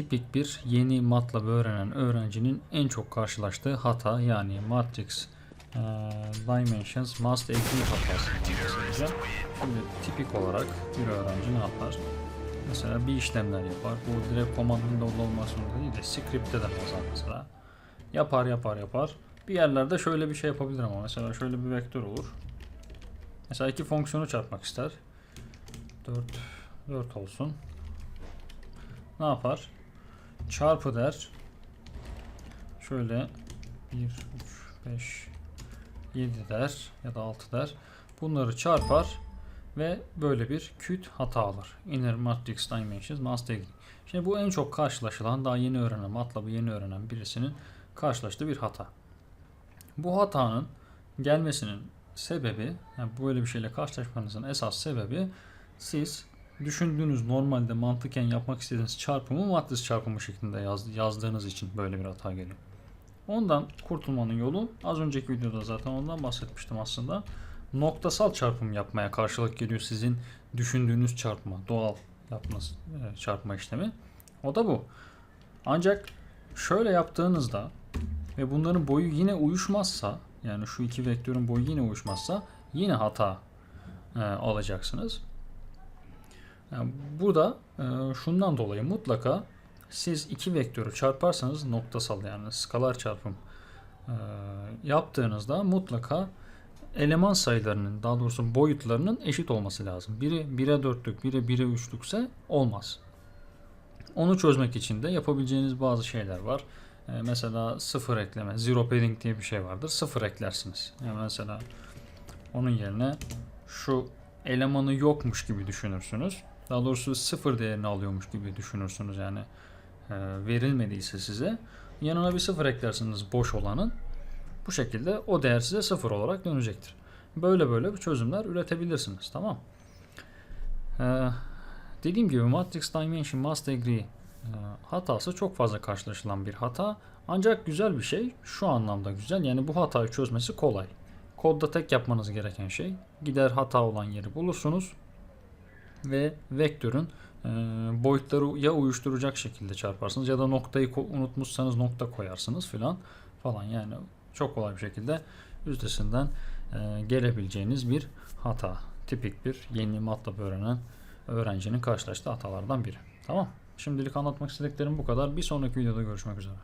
tipik bir yeni MATLAB öğrenen öğrencinin en çok karşılaştığı hata yani Matrix e, Dimensions Must Agree bahsedeceğim. Şimdi tipik olarak bir öğrenci ne yapar? Mesela bir işlemler yapar. Bu direkt command window'da olmak zorunda değil de script'te de bazen mesela. Yapar yapar yapar. Bir yerlerde şöyle bir şey yapabilir ama mesela şöyle bir vektör olur. Mesela iki fonksiyonu çarpmak ister. 4 4 olsun. Ne yapar? Çarpı der. Şöyle 1 3 5 7 der ya da 6 der. Bunları çarpar ve böyle bir küt hata alır. Inner matrix dimensions must agree. Şimdi bu en çok karşılaşılan daha yeni öğrenen MATLAB'ı yeni öğrenen birisinin karşılaştığı bir hata. Bu hatanın gelmesinin sebebi, yani böyle bir şeyle karşılaşmanızın esas sebebi siz düşündüğünüz normalde mantıken yapmak istediğiniz çarpımı matris çarpımı şeklinde yaz, yazdığınız için böyle bir hata geliyor. Ondan kurtulmanın yolu az önceki videoda zaten ondan bahsetmiştim aslında. Noktasal çarpım yapmaya karşılık geliyor sizin düşündüğünüz çarpma, doğal yapmanız e, çarpma işlemi. O da bu. Ancak şöyle yaptığınızda ve bunların boyu yine uyuşmazsa yani şu iki vektörün boyu yine uyuşmazsa yine hata e, alacaksınız. Yani burada e, şundan dolayı mutlaka siz iki vektörü çarparsanız noktasal yani skalar çarpım e, yaptığınızda mutlaka eleman sayılarının daha doğrusu boyutlarının eşit olması lazım. Biri 1'e 4'lük, biri 1'e 3'lükse olmaz. Onu çözmek için de yapabileceğiniz bazı şeyler var. E, mesela sıfır ekleme, zero padding diye bir şey vardır. Sıfır eklersiniz. Yani mesela onun yerine şu elemanı yokmuş gibi düşünürsünüz. Daha doğrusu sıfır değerini alıyormuş gibi düşünürsünüz yani e, verilmediyse size. Yanına bir sıfır eklersiniz boş olanın. Bu şekilde o değer size sıfır olarak dönecektir. Böyle böyle çözümler üretebilirsiniz. Tamam. Ee, dediğim gibi Matrix Dimension Must Agree hatası çok fazla karşılaşılan bir hata. Ancak güzel bir şey. Şu anlamda güzel. Yani bu hatayı çözmesi kolay. Kodda tek yapmanız gereken şey gider hata olan yeri bulursunuz ve vektörün boyutları ya uyuşturacak şekilde çarparsınız ya da noktayı unutmuşsanız nokta koyarsınız filan falan yani çok kolay bir şekilde üstesinden gelebileceğiniz bir hata. Tipik bir yeni MATLAB öğrenen öğrencinin karşılaştığı hatalardan biri. Tamam. Şimdilik anlatmak istediklerim bu kadar. Bir sonraki videoda görüşmek üzere.